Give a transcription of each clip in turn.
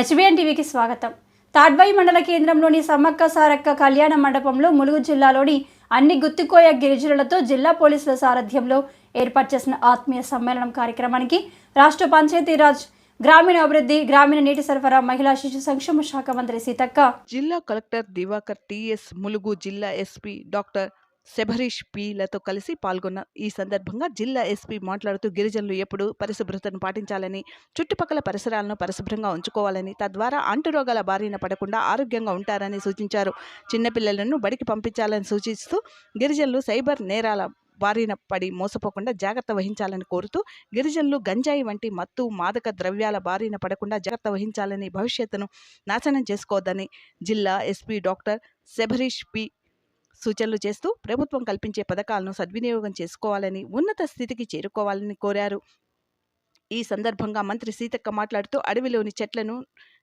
HBN టీవీకి స్వాగతం. తాడ్వాయి మండల కేంద్రంలోని సమ్మక్క సారక్క కళ్యాణ మండపంలో ములుగు జిల్లాలోని అన్ని గుత్తికోయ గిరిజనులతో జిల్లా పోలీసుల సారథ్యంలో ఏర్పాటు చేసిన ఆత్మీయ సమ్మేళనం కార్యక్రమానికి రాష్ట్ర పంచాయతీరాజ్ గ్రామీణ అభివృద్ధి గ్రామీణ నీటి సరఫరా మహిళా శిశు సంక్షేమ శాఖ మంత్రి సీతక్క. జిల్లా కలెక్టర్ దివాకర్ టిఎస్ ములుగు జిల్లా ఎస్పీ డాక్టర్ శబరీష్ పిలతో కలిసి పాల్గొన్న ఈ సందర్భంగా జిల్లా ఎస్పీ మాట్లాడుతూ గిరిజనులు ఎప్పుడు పరిశుభ్రతను పాటించాలని చుట్టుపక్కల పరిసరాలను పరిశుభ్రంగా ఉంచుకోవాలని తద్వారా అంటురోగాల బారిన పడకుండా ఆరోగ్యంగా ఉంటారని సూచించారు. చిన్నపిల్లలను బడికి పంపించాలని సూచిస్తూ గిరిజనులు సైబర్ నేరాల బారిన పడి మోసపోకుండా జాగ్రత్త వహించాలని కోరుతూ గిరిజనులు గంజాయి వంటి మత్తు మాదక ద్రవ్యాల బారిన పడకుండా జాగ్రత్త వహించాలని భవిష్యత్తును నాశనం చేసుకోవద్దని జిల్లా ఎస్పీ డాక్టర్ శబరీష్ పి. సూచనలు చేస్తూ ప్రభుత్వం కల్పించే పథకాలను సద్వినియోగం చేసుకోవాలని ఉన్నత స్థితికి చేరుకోవాలని కోరారు. ఈ సందర్భంగా మంత్రి సీతక్క మాట్లాడుతూ అడవిలోని చెట్లను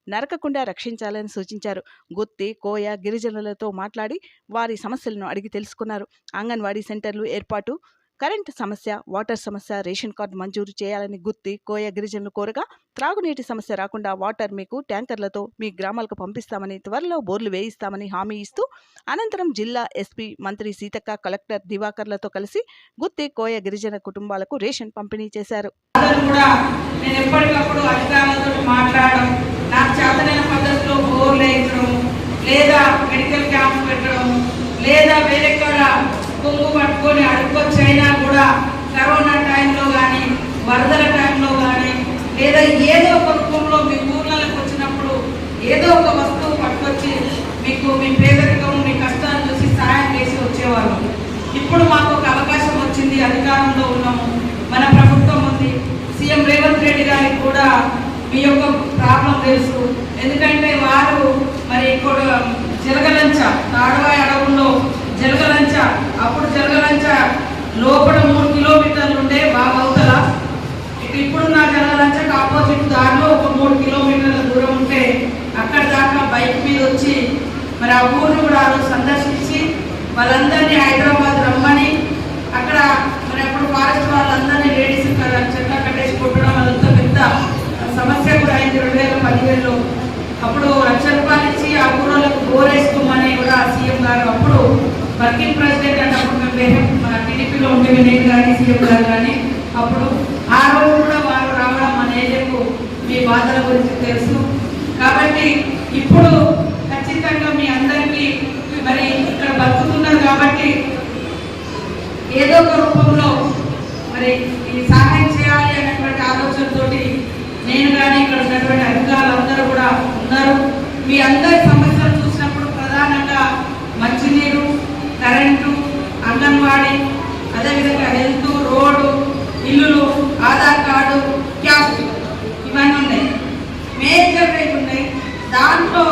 నరకకుండా రక్షించాలని సూచించారు. గుత్తి కోయ గిరిజనులతో మాట్లాడి వారి సమస్యలను అడిగి తెలుసుకున్నారు. అంగన్వాడీ సెంటర్లు ఏర్పాటు కరెంటు సమస్య వాటర్ సమస్య రేషన్ కార్డు మంజూరు చేయాలని గుత్తి కోయ గిరిజనులు కోరగా త్రాగునీటి సమస్య రాకుండా వాటర్ మీకు ట్యాంకర్లతో మీ గ్రామాలకు పంపిస్తామని త్వరలో బోర్లు వేయిస్తామని హామీ ఇస్తూ అనంతరం జిల్లా ఎస్పీ మంత్రి సీతక్క కలెక్టర్ దివాకర్లతో కలిసి గుత్తి కోయ గిరిజన కుటుంబాలకు రేషన్ పంపిణీ చేశారు. మాట్లాడడం లేదా మెడికల్ క్యాంప్ పెట్టడం లేదా వేరే కొంగు పట్టుకొని అడుక్కొచ్చైనా కూడా కరోనా టైంలో కానీ వరదల టైంలో కానీ లేదా ఏదో ఒక రూపంలో మీ ఊర్లకు వచ్చినప్పుడు ఏదో ఒక వస్తువు పట్టుకొచ్చి మీకు మీ పేదరికం మీ కష్టాలు చూసి సహాయం చేసి వచ్చేవారు. ఇప్పుడు మాకు ఒక అవకాశం వచ్చింది అధికారంలో ఉన్నాము. మన ప్రభుత్వం ఉంది. సీఎం రేవంత్ రెడ్డి గారికి కూడా మీ యొక్క ప్రాబ్లం తెలుసు. ఎందుకంటే వారు మరి ఇక్కడ జలగలంచ తాడవాయి అడవుల్లో జలగలంచ అప్పుడు జలగలంచ లోపల మూడు కిలోమీటర్లు ఉండే మా అవతల. ఇప్పుడు ఇప్పుడున్న జలగలంచకు ఆపోజిట్ దారిలో ఒక మూడు కిలోమీటర్ల దూరం ఉంటే అక్కడ దాకా బైక్ మీద వచ్చి మరి ఆ ఊరిని కూడా ఆ రోజు సందర్శించి వాళ్ళందరినీ హైదరాబాద్ రమ్మని అక్కడ మరి అప్పుడు ఫారెస్ట్ వాళ్ళందరినీ లేడీస్ చెట్ల కట్టేసి కొట్టడం అదంతా పెద్ద సమస్య కూడా అయింది రెండు వేల పదివేలు అప్పుడు లక్ష రూపాయలు ఇచ్చి ఆ ఊరోళ్ళకు బోర్ వేసుకోమని కూడా సీఎం గారు వర్కింగ్ ప్రెసిడెంట్ అన్నప్పుడు మేము వేరే టీడీపీలో ఉండే వినయ్ కానీ సీఎం గారు కానీ అప్పుడు ఆ రోజు కూడా వారు రావడం మన మీ బాధల గురించి తెలుసు. కాబట్టి ఇప్పుడు ఖచ్చితంగా మీ అందరికీ మరి ఇక్కడ బతుకుతున్నారు కాబట్టి ఏదో ఒక రూపంలో మరి ఈ సహాయం చేయాలి అనేటువంటి ఆలోచనతోటి నేను కానీ ఇక్కడ ఉన్నటువంటి అధికారులు అందరూ కూడా ఉన్నారు. మీ అందరి సమస్యలు చూసినప్పుడు ప్రధానంగా మంచినీరు కరెంటు అంగన్వాడీ అదేవిధంగా హెల్త్ రోడ్డు ఇల్లులు ఆధార్ కార్డు క్యాబ్ ఇవన్నీ ఉన్నాయి. మేజర్ రేట్ ఉన్నాయి దాంట్లో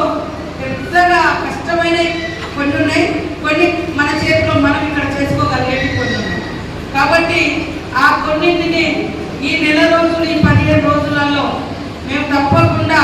పెద్దగా కష్టమైన కొన్ని ఉన్నాయి. కొన్ని మన చేతిలో మనం ఇక్కడ చేసుకోగలిగేవి కొన్ని ఉన్నాయి. కాబట్టి ఆ కొన్నింటిని ఈ నెల రోజులు ఈ పదిహేను రోజులలో మేము తప్పకుండా